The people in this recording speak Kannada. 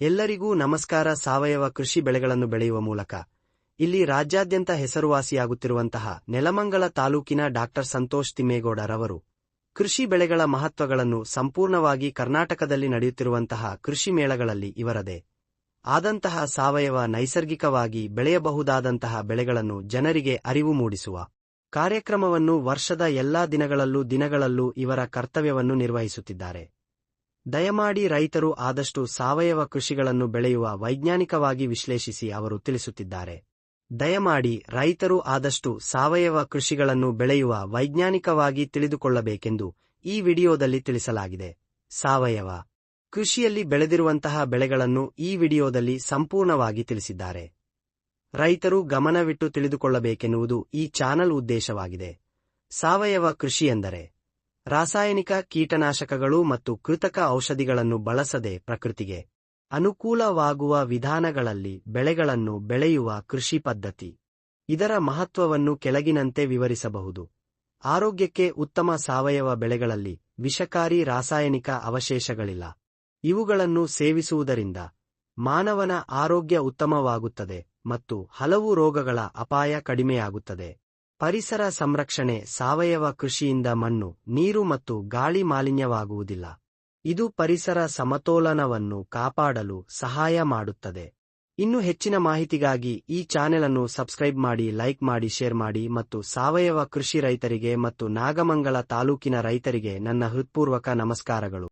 ಎಲ್ಲರಿಗೂ ನಮಸ್ಕಾರ. ಸಾವಯವ ಕೃಷಿ ಬೆಳೆಗಳನ್ನು ಬೆಳೆಯುವ ಮೂಲಕ ಇಲ್ಲಿ ರಾಜ್ಯಾದ್ಯಂತ ಹೆಸರುವಾಸಿಯಾಗುತ್ತಿರುವಂತಹ ನೆಲಮಂಗಲ ತಾಲೂಕಿನ ಡಾಕ್ಟರ್ ಸಂತೋಷ್ ತಿಮ್ಮೇಗೌಡರವರು ಕೃಷಿ ಬೆಳೆಗಳ ಮಹತ್ವಗಳನ್ನು ಸಂಪೂರ್ಣವಾಗಿ ಕರ್ನಾಟಕದಲ್ಲಿ ನಡೆಯುತ್ತಿರುವಂತಹ ಕೃಷಿ ಮೇಳಗಳಲ್ಲಿ ಇವರದೇ. ಆದಂತಹ ಸಾವಯವ ನೈಸರ್ಗಿಕವಾಗಿ ಬೆಳೆಯಬಹುದಾದಂತಹ ಬೆಳೆಗಳನ್ನು ಜನರಿಗೆ ಅರಿವು ಮೂಡಿಸುವ ಕಾರ್ಯಕ್ರಮವನ್ನು ವರ್ಷದ ಎಲ್ಲಾ ದಿನಗಳಲ್ಲೂ ದಿನಗಳಲ್ಲೂ ಇವರ ಕರ್ತವ್ಯವನ್ನು ನಿರ್ವಹಿಸುತ್ತಿದ್ದಾರೆ. ದಯಮಾಡಿ ರೈತರು ಆದಷ್ಟು ಸಾವಯವ ಕೃಷಿಗಳನ್ನು ಬೆಳೆಯುವ ವೈಜ್ಞಾನಿಕವಾಗಿ ವಿಶ್ಲೇಷಿಸಿ ಅವರು ತಿಳಿಸುತ್ತಿದ್ದಾರೆ. ದಯಮಾಡಿ ರೈತರು ಆದಷ್ಟು ಸಾವಯವ ಕೃಷಿಗಳನ್ನು ಬೆಳೆಯುವ ವೈಜ್ಞಾನಿಕವಾಗಿ ತಿಳಿದುಕೊಳ್ಳಬೇಕೆಂದು ಈ ವಿಡಿಯೋದಲ್ಲಿ ತಿಳಿಸಲಾಗಿದೆ. ಸಾವಯವ ಕೃಷಿಯಲ್ಲಿ ಬೆಳೆದಿರುವಂತಹ ಬೆಳೆಗಳನ್ನು ಈ ವಿಡಿಯೋದಲ್ಲಿ ಸಂಪೂರ್ಣವಾಗಿ ತಿಳಿಸಿದ್ದಾರೆ. ರೈತರು ಗಮನವಿಟ್ಟು ತಿಳಿದುಕೊಳ್ಳಬೇಕೆನ್ನುವುದು ಈ ಚಾನಲ್ ಉದ್ದೇಶವಾಗಿದೆ. ಸಾವಯವ ಕೃಷಿ ಎಂದರೆ ರಾಸಾಯನಿಕ ಕೀಟನಾಶಕಗಳು ಮತ್ತು ಕೃತಕ ಔಷಧಿಗಳನ್ನು ಬಳಸದೆ ಪ್ರಕೃತಿಗೆ ಅನುಕೂಲವಾಗುವ ವಿಧಾನಗಳಲ್ಲಿ ಬೆಳೆಗಳನ್ನು ಬೆಳೆಯುವ ಕೃಷಿ ಪದ್ಧತಿ. ಇದರ ಮಹತ್ವವನ್ನು ಕೆಳಗಿನಂತೆ ವಿವರಿಸಬಹುದು. ಆರೋಗ್ಯಕ್ಕೆ ಉತ್ತಮ ಸಾವಯವ ಬೆಳೆಗಳಲ್ಲಿ ವಿಷಕಾರಿ ರಾಸಾಯನಿಕ ಅವಶೇಷಗಳಿಲ್ಲ. ಇವುಗಳನ್ನು ಸೇವಿಸುವುದರಿಂದ ಮಾನವನ ಆರೋಗ್ಯ ಉತ್ತಮವಾಗುತ್ತದೆ ಮತ್ತು ಹಲವು ರೋಗಗಳ ಅಪಾಯ ಕಡಿಮೆಯಾಗುತ್ತದೆ. ಪರಿಸರ ಸಂರಕ್ಷಣೆ ಸಾವಯವ ಕೃಷಿಯಿಂದ ಮಣ್ಣು, ನೀರು ಮತ್ತು ಗಾಳಿ ಮಾಲಿನ್ಯವಾಗುವುದಿಲ್ಲ. ಇದು ಪರಿಸರ ಸಮತೋಲನವನ್ನು ಕಾಪಾಡಲು ಸಹಾಯ ಮಾಡುತ್ತದೆ. ಇನ್ನು ಹೆಚ್ಚಿನ ಮಾಹಿತಿಗಾಗಿ ಈ ಚಾನೆಲ್ ಅನ್ನು ಸಬ್ಸ್ಕ್ರೈಬ್ ಮಾಡಿ, ಲೈಕ್ ಮಾಡಿ, ಶೇರ್ ಮಾಡಿ ಮತ್ತು ಸಾವಯವ ಕೃಷಿ ರೈತರಿಗೆ ಮತ್ತು ನಾಗಮಂಗಲ ತಾಲೂಕಿನ ರೈತರಿಗೆ ನನ್ನ ಹೃತ್ಪೂರ್ವಕ ನಮಸ್ಕಾರಗಳು.